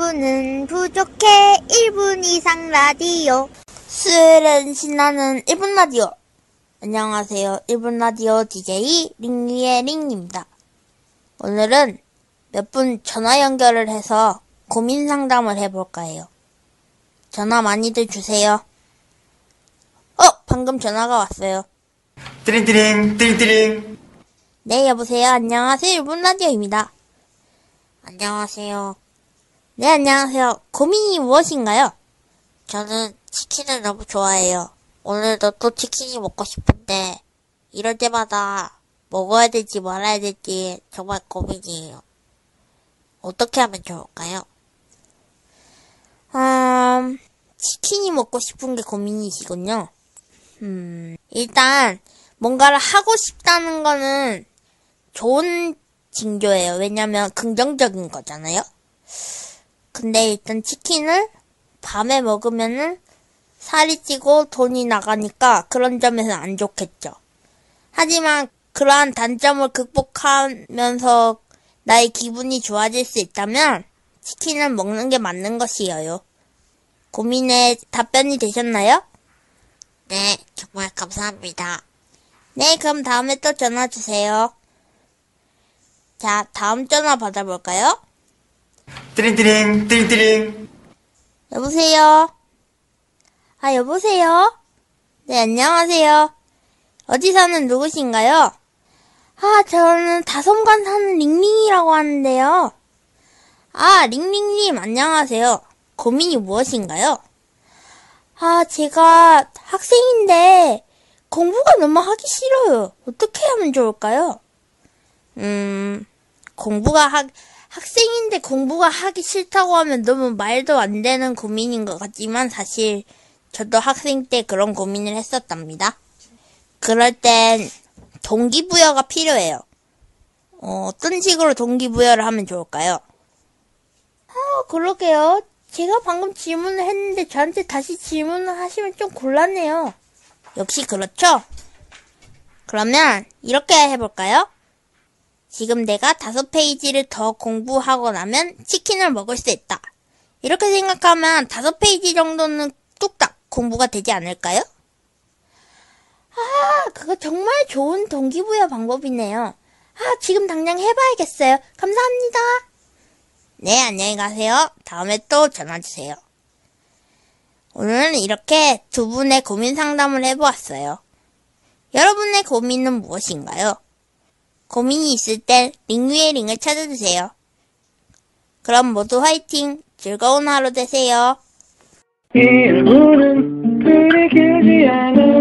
1분은 부족해. 1분 이상 라디오. 수요일엔 신나는 1분 라디오. 안녕하세요. 1분 라디오 DJ 링리의 링입니다. 오늘은 몇 분 전화 연결을 해서 고민 상담을 해볼까 해요. 전화 많이들 주세요. 어 방금 전화가 왔어요. 띠링띠링 띠링띠링. 네 여보세요. 안녕하세요. 1분 라디오입니다. 안녕하세요 네, 안녕하세요. 고민이 무엇인가요? 저는 치킨을 너무 좋아해요. 오늘도 또 치킨이 먹고 싶은데, 이럴 때마다 먹어야 될지 말아야 될지 정말 고민이에요. 어떻게 하면 좋을까요? 음, 치킨이 먹고 싶은 게 고민이시군요. 음, 일단, 뭔가를 하고 싶다는 거는 좋은 징조예요. 왜냐면 긍정적인 거잖아요. 근데 일단 치킨을 밤에 먹으면은 살이 찌고 돈이 나가니까 그런 점에서 안 좋겠죠. 하지만 그러한 단점을 극복하면서 나의 기분이 좋아질 수 있다면 치킨을 먹는 게 맞는 것이에요. 고민에 답변이 되셨나요? 네, 정말 감사합니다. 네, 그럼 다음에 또 전화 주세요. 자, 다음 전화 받아볼까요? 띠링띠링 띠링띠링 여보세요? 아, 여보세요? 네, 안녕하세요. 어디 사는 누구신가요? 아, 저는 다솜관 사는 링링이라고 하는데요. 아, 링링님, 안녕하세요. 고민이 무엇인가요? 아, 제가 학생인데 공부가 너무 하기 싫어요. 어떻게 하면 좋을까요? 음, 공부가 하, 학생인데 공부가 하기 싫다고 하면 너무 말도 안 되는 고민인 것 같지만 사실 저도 학생 때 그런 고민을 했었답니다. 그럴 땐 동기부여가 필요해요. 어, 어떤 식으로 동기부여를 하면 좋을까요? 아, 그러게요. 제가 방금 질문을 했는데 저한테 다시 질문을 하시면 좀 곤란해요. 역시 그렇죠? 그러면 이렇게 해볼까요? 지금 내가 다섯 페이지를 더 공부하고 나면 치킨을 먹을 수 있다. 이렇게 생각하면 다섯 페이지 정도는 뚝딱 공부가 되지 않을까요? 아, 그거 정말 좋은 동기부여 방법이네요. 아, 지금 당장 해봐야겠어요. 감사합니다. 네, 안녕히 가세요. 다음에 또 전화주세요. 오늘은 이렇게 두 분의 고민 상담을 해보았어요. 여러분의 고민은 무엇인가요? 고민이 있을 땐 링위의 링을 찾아주세요. 그럼 모두 화이팅! 즐거운 하루 되세요. 일부는 그리 길지 않아